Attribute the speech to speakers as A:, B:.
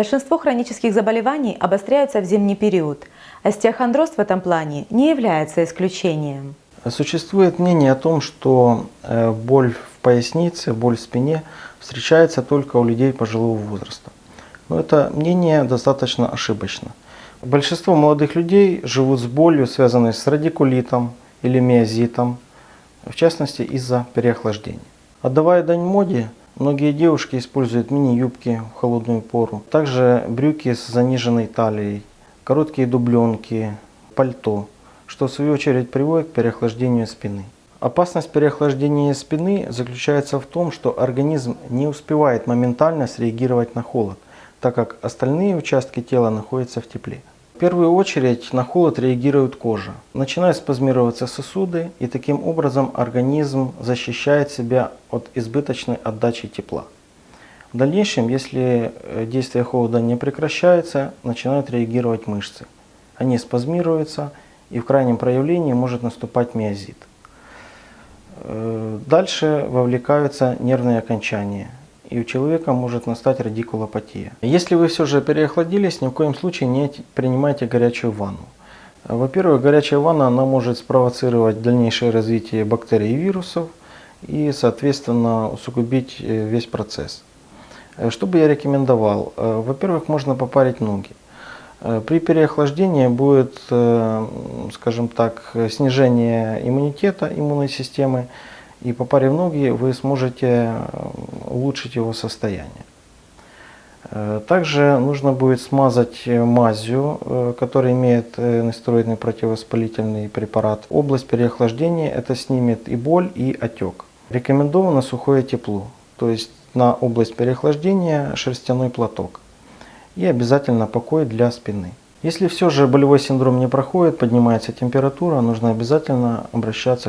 A: Большинство хронических заболеваний обостряются в зимний период. Остеохондроз в этом плане не является исключением.
B: Существует мнение о том, что э, боль в пояснице, боль в спине встречается только у людей пожилого возраста. Но это мнение достаточно ошибочно. Большинство молодых людей живут с болью, связанной с радикулитом или миозитом, в частности из-за переохлаждения. Отдавая дань моде, многие девушки используют мини-юбки в холодную пору, также брюки с заниженной талией, короткие дубленки, пальто, что в свою очередь приводит к переохлаждению спины. Опасность переохлаждения спины заключается в том, что организм не успевает моментально среагировать на холод, так как остальные участки тела находятся в тепле. В первую очередь на холод реагирует кожа. Начинают спазмироваться сосуды, и таким образом организм защищает себя от избыточной отдачи тепла. В дальнейшем, если э, действие холода не прекращается, начинают реагировать мышцы. Они спазмируются, и в крайнем проявлении может наступать миозит. Э, Дальше вовлекаются нервные окончания, и у человека может настать радикулопатия. Если вы все же переохладились, ни в коем случае не принимайте горячую ванну. Во-первых, горячая ванна она может спровоцировать дальнейшее развитие бактерий и вирусов и, соответственно, усугубить э, весь процесс. Э, Что бы я рекомендовал? Э, Во-первых, можно попарить ноги. При переохлаждении будет, скажем так, снижение иммунитета, иммунной системы, и попарив ноги, вы сможете улучшить его состояние. Э, Также нужно будет смазать э, мазью, э, которая имеет нестероидный противовоспалительный препарат. Область переохлаждения это снимет и боль, и отек. Рекомендовано сухое тепло, то есть на область переохлаждения шерстяной платок. И обязательно покой для спины. Если все же болевой синдром не проходит, поднимается температура, нужно обязательно обращаться к